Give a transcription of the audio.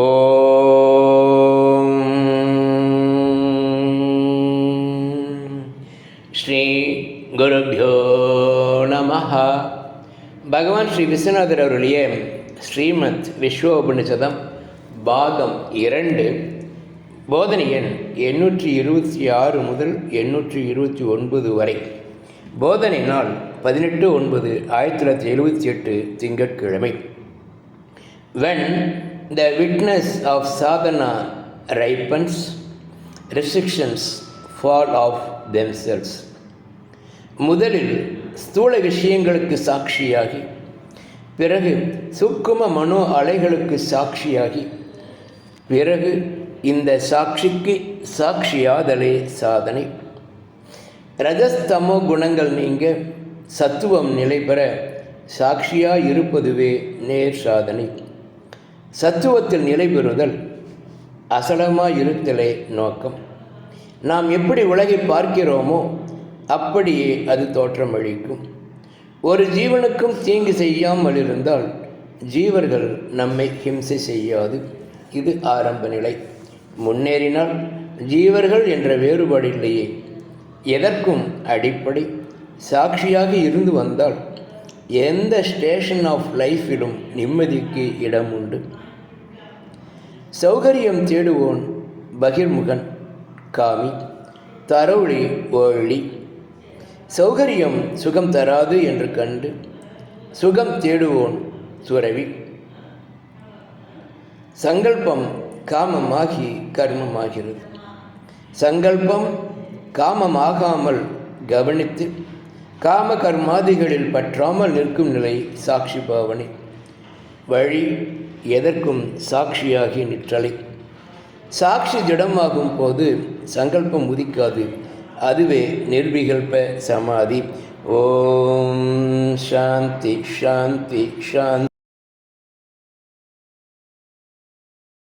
ஓம் ஸ்ரீ குருபியோ நம பகவான் ஸ்ரீ விஸ்வநாதர் அவருடைய ஸ்ரீமத் விஸ்வோபனிஷதம் பாகம் இரண்டு போதனை எண் எண்ணூற்றி இருபத்தி ஆறு முதல் எண்ணூற்றி இருபத்தி ஒன்பது வரை. போதனை நாள் பதினெட்டு ஒன்பது ஆயிரத்தி தொள்ளாயிரத்தி எழுபத்தி எட்டு திங்கட்கிழமை. When the witness of sadhana ripens, restrictions fall off themselves. முதலில் ஸ்தூல விஷயங்களுக்கு சாட்சியாகி பிறகு சுக்கும மனோ அலைகளுக்கு சாட்சியாகி பிறகு இந்த சாட்சிக்கு சாட்சியாதலே சாதனை ரஜஸ்தமோ குணங்கள் நீங்க சத்துவம் நிலை பெற சாட்சியாக இருப்பதுவே நேர் சாதனை சத்துவத்தில் நிலை பெறுதல் அசலமாக இருத்தலே நோக்கம். நாம் எப்படி உலகை பார்க்கிறோமோ அப்படியே அது தோற்றம் அளிக்கும். ஒரு ஜீவனுக்கும் தீங்கு செய்யாமல் இருந்தால் ஜீவர்கள் நம்மை ஹிம்சை செய்யாது. இது ஆரம்ப நிலை. முன்னேறினால் ஜீவர்கள் என்ற வேறுபாடு இல்லையே. எதற்கும் அடிப்படை. சாட்சியாக இருந்து வந்தால் எந்த ஸ்டேஷன் ஆஃப் லைஃப்பிலும் நிம்மதிக்கு இடம் உண்டு சௌகரியம் தேடுவோன் பகிர்முகன் காமி தரவுளி ஓழி சௌகரியம் சுகம் தராது என்று கண்டு சுகம் தேடுவோன் துறவி. சங்கல்பம் காமமாகி கர்மமாகிறது. சங்கல்பம் காமமாகாமல் கவனித்து காம கர்மாதிகளில் பற்றாமல் நிற்கும் நிலை சாட்சி பாவனை. வழி எதற்கும் சாட்சியாகி நிற்றலை. சாட்சி திடமாகும் போது சங்கல்பம் உதிக்காது. அதுவே நிர்விகல்ப சமாதி. ஓம் சாந்தி சாந்தி சாந்தி.